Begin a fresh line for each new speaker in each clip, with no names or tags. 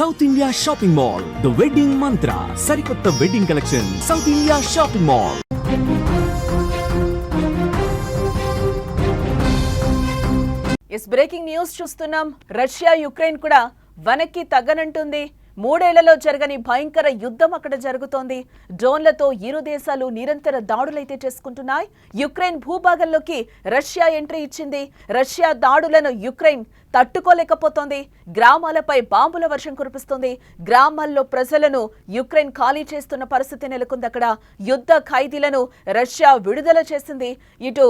South India shopping mall the wedding Mantra సరికొత్త wedding collection south India shopping mall
yes breaking news చూస్తున్నాం. Russia Ukraine కూడా వెనక్కి తగ్గనంటుంది. మూడేళ్ళలో జరగని భయంకర యుద్ధం అక్కడ జరుగుతోంది. డ్రోన్లతో ఇరు దేశాలు నిరంతర దాడులైతే చేసుకుంటున్నాయి. యుక్రెయిన్ భూభాగంలోకి రష్యా ఎంట్రీ ఇచ్చింది. రష్యా దాడులను యుక్రెయిన్ తట్టుకోలేకపోతోంది. గ్రామాలపై బాంబుల వర్షం కురిపిస్తుంది. గ్రామాల్లో ప్రజలను యుక్రెయిన్ ఖాళీ చేస్తున్న పరిస్థితి నెలకొంది. అక్కడ యుద్ధ ఖైదీలను రష్యా విడుదల చేసింది. ఇటు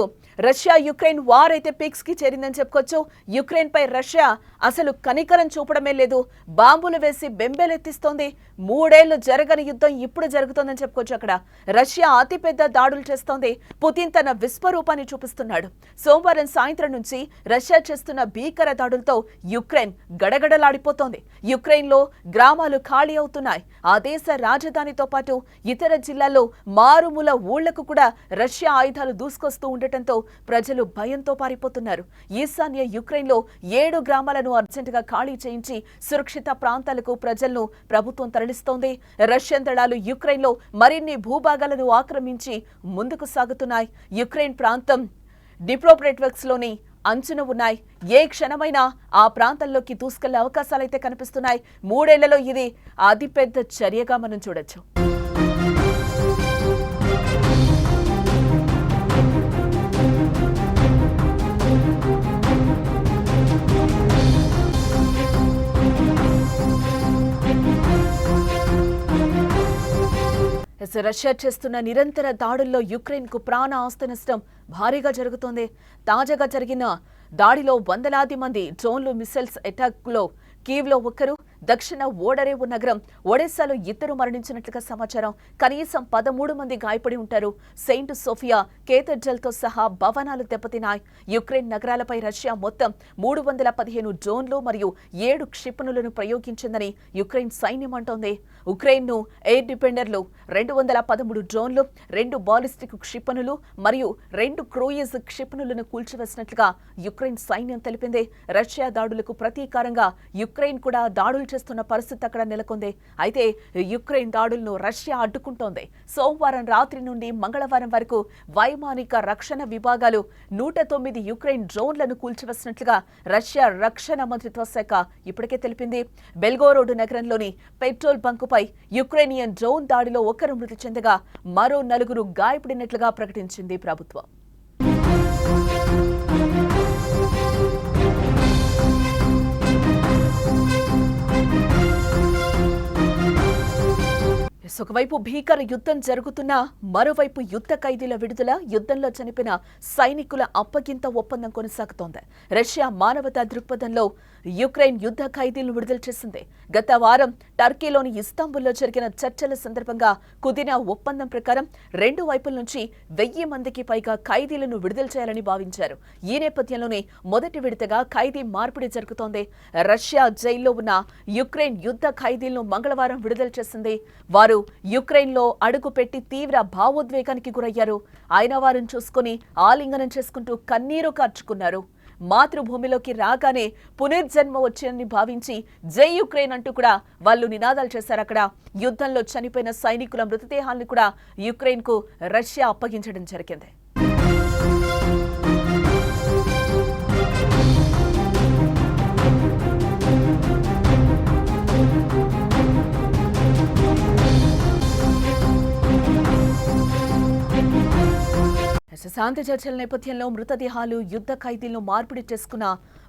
రష్యా యుక్రెయిన్ వార్ అయితే పిక్స్కి చేరిందని చెప్పుకోవచ్చు. యుక్రెయిన్ పై రష్యా అసలు కనికరం చూపడమే లేదు. బాంబులు వేసి బెంబేలెత్తిస్తోంది. మూడేళ్ళు జరగని యుద్ధం ఇప్పుడు జరుగుతోందని చెప్పుకోవచ్చు అక్కడ. రష్యా అతిపెద్ద దాడులు చేస్తోంది. పుతిన్ తన విశ్వరూపాన్ని చూపిస్తున్నాడు. సోమవారం సాయంత్రం నుంచి రష్యా చేస్తున్న భీకర దాడులతో యుక్రెయిన్ గడగడలాడిపోతోంది. యుక్రెయిన్లో గ్రామాలు ఖాళీ అవుతున్నాయి. ఆ దేశ రాజధానితో పాటు ఇతర జిల్లాల్లో మారుమూల ఊళ్ళకు కూడా రష్యా ఆయుధాలు దూసుకొస్తూ ఉండటంతో ప్రజలు భయంతో పారిపోతున్నారు. ఈశాన్య యుక్రెయిన్లో ఏడు గ్రామాలను అర్జెంటుగా ఖాళీ చేయించి సురక్షిత ప్రాంతాలకు ప్రజలను ప్రభుత్వం తరలిస్తోంది. రష్యన్ దళాలు యుక్రెయిన్లో మరిన్ని భూభాగాలను ఆక్రమించి ముందుకు సాగుతున్నాయి. యుక్రెయిన్ ప్రాంతం డిప్రోప్రెట్వర్క్స్లోని అంచున ఉన్నాయి. ఏ క్షణమైనా ఆ ప్రాంతంలోకి దూసుకెళ్ళే అవకాశాలైతే కనిపిస్తున్నాయి. మూడేళ్ళలో ఇది అతిపెద్ద చర్యగా మనం చూడొచ్చు. ఎస్ రష్యా చేస్తున్న నిరంతర దాడుల్లో యుక్రెయిన్కు ప్రాణ ఆస్తి నష్టం భారీగా జరుగుతోంది. తాజాగా జరిగిన దాడిలో వందలాది మంది డ్రోన్లు మిసైల్స్ అటాక్లో కీవ్లో ఒకరు దక్షిణ ఓడరేవు నగరం ఒడెస్సాలో ఇద్దరు మరణించినట్లుగా సమాచారం. కనీసం పదమూడు మంది గాయపడి ఉంటారు. సెయింట్ సోఫియా కేథడ్రల్తో సహా భవనాలు దెబ్బతిన్నాయి. యుక్రెయిన్ నగరాలపై రష్యా మొత్తం మూడు వందల పదిహేను డ్రోన్లు మరియు ఏడు క్షిపణులను ప్రయోగించిందని యుక్రెయిన్ సైన్యం అంటోంది. ఉక్రెయిన్ను ఎయిర్ డిఫెండర్లు రెండు వందల పదమూడు డ్రోన్లు రెండు బాలిస్టిక్ క్షిపణులు మరియు రెండు క్రూయిజ్ క్షిపణులను కూల్చివేసినట్లుగా యుక్రెయిన్ సైన్యం తెలిపింది. రష్యా దాడులకు ప్రతీకారంగా యుక్రెయిన్ కూడా దాడులు చేస్తున్న పరిస్థితి అక్కడ నెలకొంది. అయితే యుక్రెయిన్ దాడులను రష్యా అడ్డుకుంటోంది. సోమవారం రాత్రి నుండి మంగళవారం వరకు వైమానిక రక్షణ విభాగాలు నూట తొమ్మిది యుక్రెయిన్ డ్రోన్లను కూల్చివేసినట్లుగా రష్యా రక్షణ మంత్రిత్వ శాఖ ఇప్పటికే తెలిపింది. బెల్గోరోడ్ నగరంలోని పెట్రోల్ బంకుపై యుక్రెయినియన్ డ్రోన్ దాడిలో ఒకరు మృతి చెందగా మరో నలుగురు గాయపడినట్లుగా ప్రకటించింది ప్రభుత్వం. ఒకవైపు భీకర యుద్ధం జరుగుతున్నా మరోవైపు యుద్ధ ఖైదీల విడుదల యుద్ధంలో చనిపోయిన సైనికుల అప్పగింత ఒప్పందం కొనసాగుతోంది. రష్యా మానవతా దృక్పథంలో యుక్రెయిన్ యుద్ధ ఖైదీలను విడుదల చేసింది. గత వారం టర్కీలోని ఇస్తాంబుల్లో జరిగిన చర్చల సందర్భంగా కుదిరిన ఒప్పందం ప్రకారం రెండు వైపుల నుంచి వెయ్యి మందికి పైగా ఖైదీలను విడుదల చేయాలని భావించారు. ఈ నేపథ్యంలోనే మొదటి విడతగా ఖైదీ మార్పిడి జరుగుతోంది. రష్యా జైల్లో ఉన్న యుక్రెయిన్ యుద్ధ ఖైదీలను మంగళవారం విడుదల చేసింది. వారు యుక్రెయిన్లో లో తీవ్ర భావోద్వేగానికి గురయ్యారు. ఆయన వారిని చూసుకుని ఆలింగనం చేసుకుంటూ కన్నీరు కార్చుకున్నారు. మాతృభూమిలోకి రాగానే పునర్జన్మ వచ్చిందని భావించి జై యుక్రెయిన్ అంటూ కూడా వాళ్ళు నినాదాలు చేశారు. అక్కడ యుద్ధంలో చనిపోయిన సైనికుల మృతదేహాలను కూడా యుక్రెయిన్కు రష్యా అప్పగించడం జరిగింది. శాంతి చర్చల నేపథ్యంలో మృతదేహాలు యుద్ధ ఖైదీలను మార్పిడి చేసుకున్న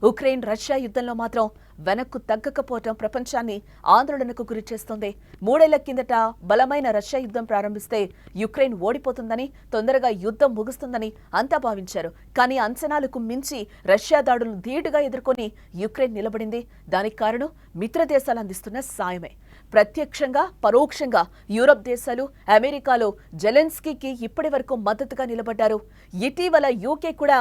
ఉక్రెయిన్ రష్యా యుద్ధంలో మాత్రం వెనక్కు తగ్గకపోవటం ప్రపంచాన్ని ఆందోళనకు గురి చేస్తోంది. మూడేళ్ళ కిందట బలమైన రష్యా యుద్ధం ప్రారంభిస్తే యుక్రెయిన్ ఓడిపోతుందని తొందరగా యుద్ధం ముగుస్తుందని అంతా భావించారు. కానీ అంచనాలకు మించి రష్యా దాడులను ధీటుగా ఎదుర్కొని యుక్రెయిన్ నిలబడింది. దానికి కారణం మిత్రదేశాలు అందిస్తున్న సాయమే. ప్రత్యక్షంగా పరోక్షంగా యూరప్ దేశాలు అమెరికాలో జెలెన్స్కీకి ఇప్పటి వరకు మద్దతుగా నిలబడ్డారు. ఇటీవల యూకే కూడా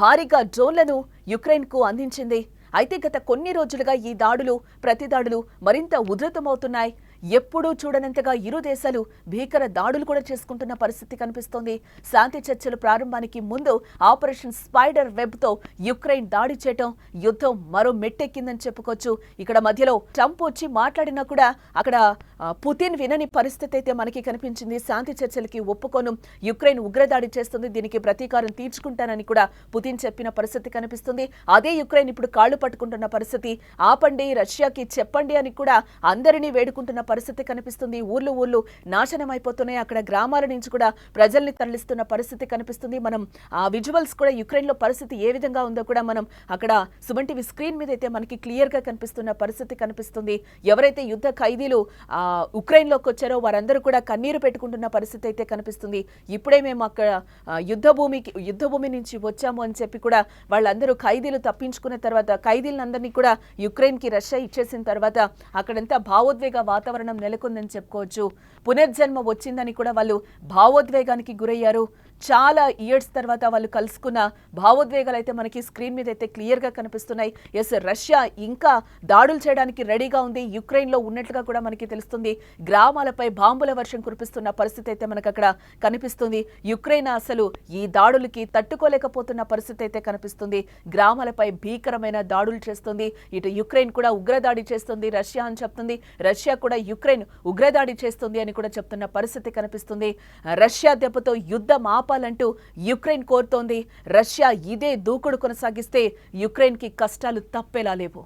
భారీగా డ్రోన్లను యుక్రెయిన్కు అందించింది. అయితే గత కొన్ని రోజులుగా ఈ దాడులు ప్రతి దాడులు మరింత ఉధృతమవుతున్నాయి. ఎప్పుడూ చూడనంతగా ఇరు దేశాలు భీకర దాడులు కూడా చేసుకుంటున్న పరిస్థితి కనిపిస్తోంది. శాంతి చర్చలు ప్రారంభానికి ముందు ఆపరేషన్ స్పైడర్ వెబ్తో యుక్రెయిన్ దాడి చేయటం యుద్ధం మరో మెట్టెక్కిందని చెప్పుకోవచ్చు. ఇక్కడ మధ్యలో ట్రంప్ వచ్చి మాట్లాడినా కూడా అక్కడ పుతిన్ వినని పరిస్థితి అయితే మనకి కనిపించింది. శాంతి చర్చలకి ఒప్పుకోను. యుక్రెయిన్ ఉగ్రదాడి చేస్తుంది. దీనికి ప్రతీకారం తీర్చుకుంటానని కూడా పుతిన్ చెప్పిన పరిస్థితి కనిపిస్తుంది. అదే యుక్రెయిన్ ఇప్పుడు కాళ్ళు పట్టుకుంటున్న పరిస్థితి. ఆపండి రష్యాకి చెప్పండి అని కూడా అందరినీ వేడుకుంటున్న పరిస్థితి కనిపిస్తుంది. ఊర్లు ఊర్లు నాశనం అయిపోతున్నాయి అక్కడ గ్రామాల నుంచి కూడా ప్రజల్ని తరలిస్తున్న పరిస్థితి కనిపిస్తుంది. మనం ఆ విజువల్స్ కూడా యుక్రెయిన్లో పరిస్థితి ఏ విధంగా ఉందో కూడా మనం అక్కడ సుమన్ టీవీ స్క్రీన్ మీద అయితే మనకి క్లియర్గా కనిపిస్తున్న పరిస్థితి కనిపిస్తుంది. ఎవరైతే యుద్ధ ఖైదీలు ఉక్రెయిన్లోకి ఉక్రెయిన్లోకి వచ్చారో వారందరూ కూడా కన్నీరు పెట్టుకుంటున్న పరిస్థితి అయితే కనిపిస్తుంది. ఇప్పుడే మేము అక్కడ యుద్ధ భూమికి యుద్ధ భూమి నుంచి వచ్చాము అని చెప్పి కూడా వాళ్ళందరూ ఖైదీలు తప్పించుకున్న తర్వాత ఖైదీలందరినీ కూడా యుక్రెయిన్కి రష్యా ఇచ్చేసిన తర్వాత అక్కడంతా భావోద్వేగ వాతావరణం నెలకొందని చెప్పుకోవచ్చు. పునర్జన్మ వచ్చిందని కూడా వాళ్ళు భావోద్వేగానికి గురయ్యారు. చాలా ఇయర్స్ తర్వాత వాళ్ళు కలుసుకున్న భావోద్వేగాలు అయితే మనకి స్క్రీన్ మీద అయితే క్లియర్గా కనిపిస్తున్నాయి. ఎస్ రష్యా ఇంకా దాడులు చేయడానికి రెడీగా ఉంది. యుక్రెయిన్లో ఉన్నట్లుగా కూడా మనకి తెలుస్తుంది. గ్రామాలపై బాంబుల వర్షం కురిపిస్తున్న పరిస్థితి అయితే మనకు అక్కడ కనిపిస్తుంది. యుక్రెయిన్ అసలు ఈ దాడులకి తట్టుకోలేకపోతున్న పరిస్థితి అయితే కనిపిస్తుంది. గ్రామాలపై భీకరమైన దాడులు చేస్తుంది. ఇటు యుక్రెయిన్ కూడా ఉగ్రదాడి చేస్తుంది రష్యా అని చెప్తుంది. రష్యా కూడా యుక్రెయిన్ ఉగ్రదాడి చేస్తుంది అని కూడా చెప్తున్న పరిస్థితి కనిపిస్తుంది. రష్యా దెబ్బతో యుద్ధం ఆపాలంటూ యుక్రెయిన్ కోరుతోంది. రష్యా ఇదే దూకుడు కొనసాగిస్తే యుక్రెయిన్కి కష్టాలు తప్పేలా లేవు.